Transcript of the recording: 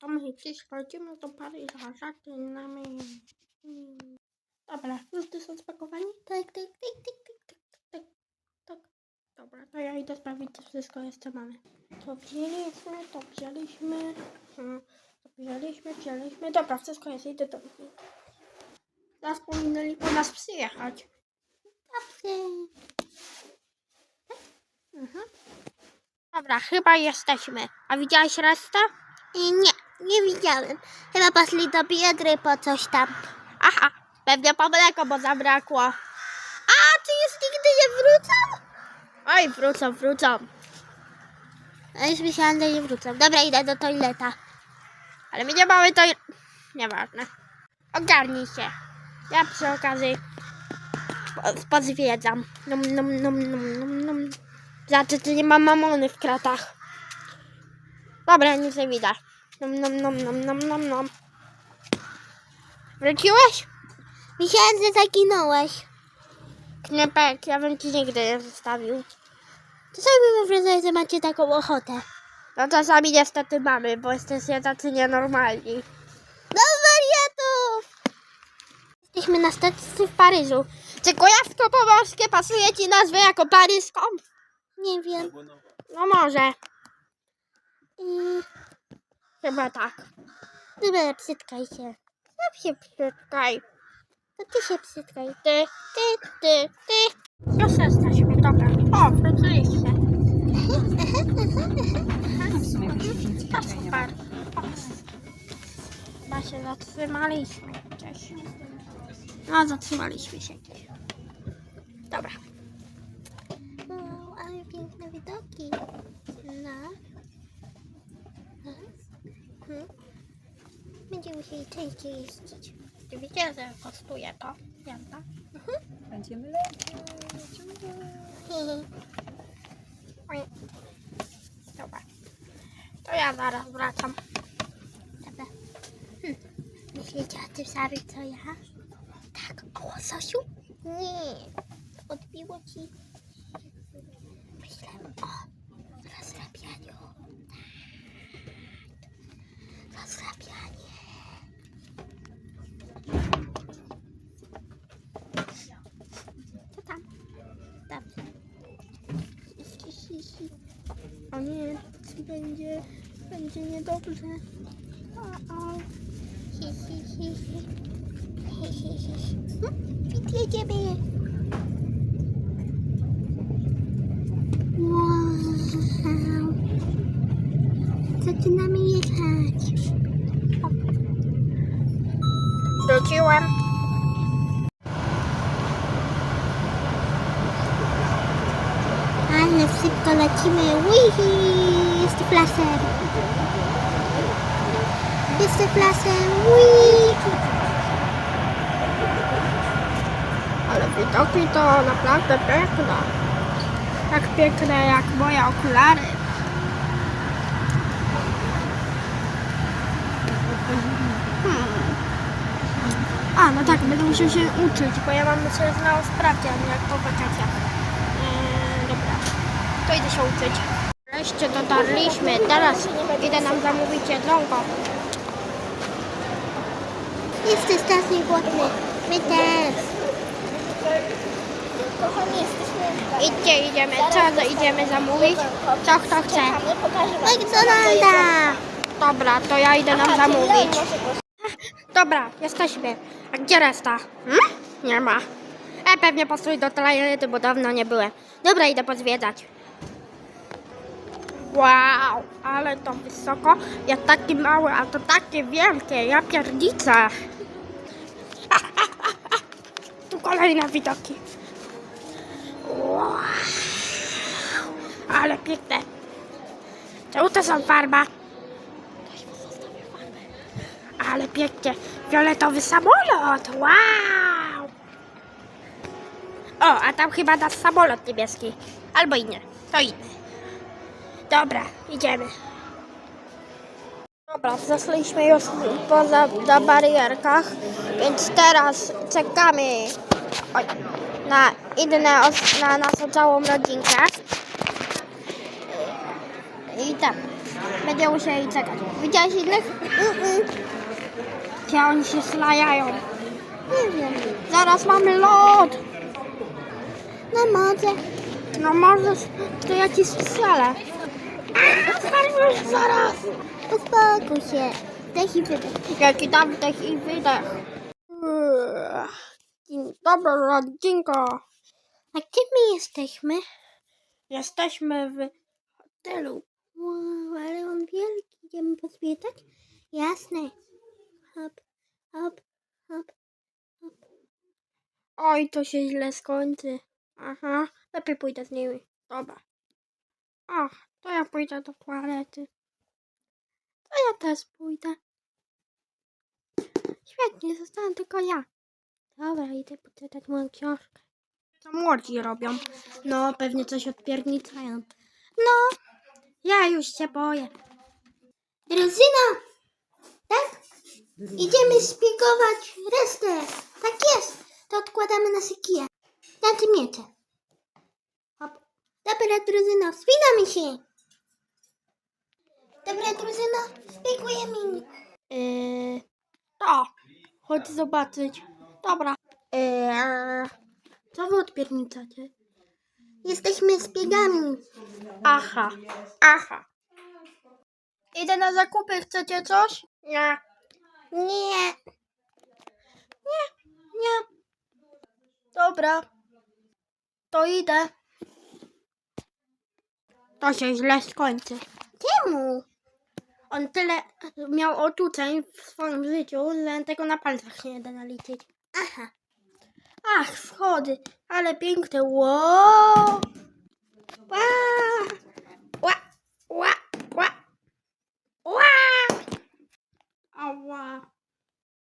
To my dziś chodzimy do Paryża, zaczynamy. Dobra, wszyscy są spakowani? Tak, tak, tak, tak, tak, tak, tak, tak. Dobra, to ja idę sprawdzić, czy wszystko jest, co mamy. To wzięliśmy, to wzięliśmy, hmm, to wzięliśmy, wzięliśmy. Dobra, wszystko jest, idę do. Zaraz powinni po nas przyjechać. Dobrze. Mhm. Dobra, chyba jesteśmy. A widziałeś resztę? Nie, nie widziałem. Chyba poszli do Biedry po coś tam. Aha, pewnie po mleko, bo zabrakło. A, czy już nigdy nie wrócą? Oj, wrócą, wrócą. A już myślałam, że nie wrócą. Dobra, idę do toileta. Ale my nie mamy to... Nieważne. Ogarnij się. Ja przy okazji po- pozwiedzam. Num, num, num, num, num, num. Znaczy, czy nie ma mamony w kratach. Dobra, nic nie widać. Num, num, num, num, num, num, num. Wróciłeś? Myślałem, że zaginąłeś. Knepek, ja bym ci nigdy nie zostawił. To sobie wyobrażasz, że macie taką ochotę. No czasami niestety mamy, bo jesteście tacy nienormalni. Do wariatów! Jesteśmy na stacji w Paryżu. Czy kujawsko-pomorskie pasuje ci nazwę jako paryską? Nie wiem. No może. Yy, Chyba tak. dobra, przytkaj się. Jak się przytkaj. To ty się przytkaj. Ty, ty, ty, ty. Już jesteśmy, dobra. O, wróciliście. To super. O. Chyba się zatrzymaliśmy gdzieś. No, zatrzymaliśmy się gdzieś. Dobra. Wow, ale piękne widoki. No. No. Hmm. Będziemy musieli częściej jeździć. Wiecie, że kosztuje to? Janta? Będziemy lecieć. Dobra. To ja zaraz wracam. Dobra. Hm. Myślicie o tym samym, co ja? Tak, o łososiu? Nie. Odbiło ci. Myślę o rozrabianiu. Tak. Rozrabianie. Co tam? Dobrze. O nie, będzie, będzie niedobrze. O, o. Hi, hi, hi, hi. Hi, hi, hi, hi. Hm, Pit, jedziemy. Wow. Zaczynamy jechać. Wróciłem. Ale szybko lecimy. Wihi! Jeszcze flasem. Jeszcze flasem. Wii! Ale widoki to naprawdę piękne. Tak piękne jak moje okulary. Hmm. A, no tak, będę musiał się uczyć, bo ja mam sobie znowu sprawdzian jak po wakacjach. To idę się uczyć. Wreszcie dotarliśmy, teraz idę nam zamówić jedzonko. Jesteś strasznie głodny. My też. Idźcie, idziemy. Co idziemy zamówić? Co kto chce? McDonalda! Dobra, to ja idę nam zamówić. Dobra, jesteśmy. A gdzie reszta? Hmm? Nie ma. E, pewnie postój do toalety, bo dawno nie byłem. Dobra, idę pozwiedzać. Wow, ale to wysoko. Ja taki mały, a to takie wielkie. Ja pierdicę. Tu kolejne widoki. Wow, ale piękne. Czemu to są farba? Ale pięknie. Fioletowy samolot. Wow. O, a tam chyba nasz samolot niebieski. Albo inny. To inny. Dobra, idziemy. Dobra, zeszliśmy już poza barierkach, więc teraz czekamy na inne, na naszą całą rodzinkę. I tam. Będziemy musieli czekać. Widziałeś innych? Mm-mm. Gdzie oni się slajają? Nie wiem. Zaraz mamy lot. No może. No możesz, to ja ci strzelę. Zwariujesz zaraz. Uspokój się. Wdech i wydech. Jaki tam wdech i wydech. Ech, Dzień dobry, rodzinko. A gdzie my jesteśmy? Jesteśmy w hotelu. Wow, ale on wielki. Idziemy pozwiedzać? Jasne. Hop, hop, hop. Oj, to się źle skończy. Aha, lepiej pójdę z nimi. Dobra. Ach, to ja pójdę do toalety. To ja też pójdę. Świetnie, zostałem tylko ja. Dobra, idę poczytać moją książkę. Co młodzi robią? No, pewnie coś odpierniczają. No, ja już się boję. Drużyna! Tak? Idziemy szpiegować resztę. Tak jest. To odkładamy nasze kije. Znaczy miecze. Dobra, drużyna, wspinamy się. Dobra, drużyna, szpiegujemy. Yy, to, chodź zobaczyć. Dobra. Yy, co wy odpierniczacie? Jesteśmy szpiegami. Aha, aha. Idę na zakupy, chcecie coś? Nie. Nie. Nie. Dobra. To idę. To się źle skończy. Czemu? On tyle miał otuczeń w swoim życiu, że tego na palcach się nie da naliczyć. Aha. Ach, schody, ale piękne. Wow! Ła! Ła! Ła! Ła! Ła! Ała!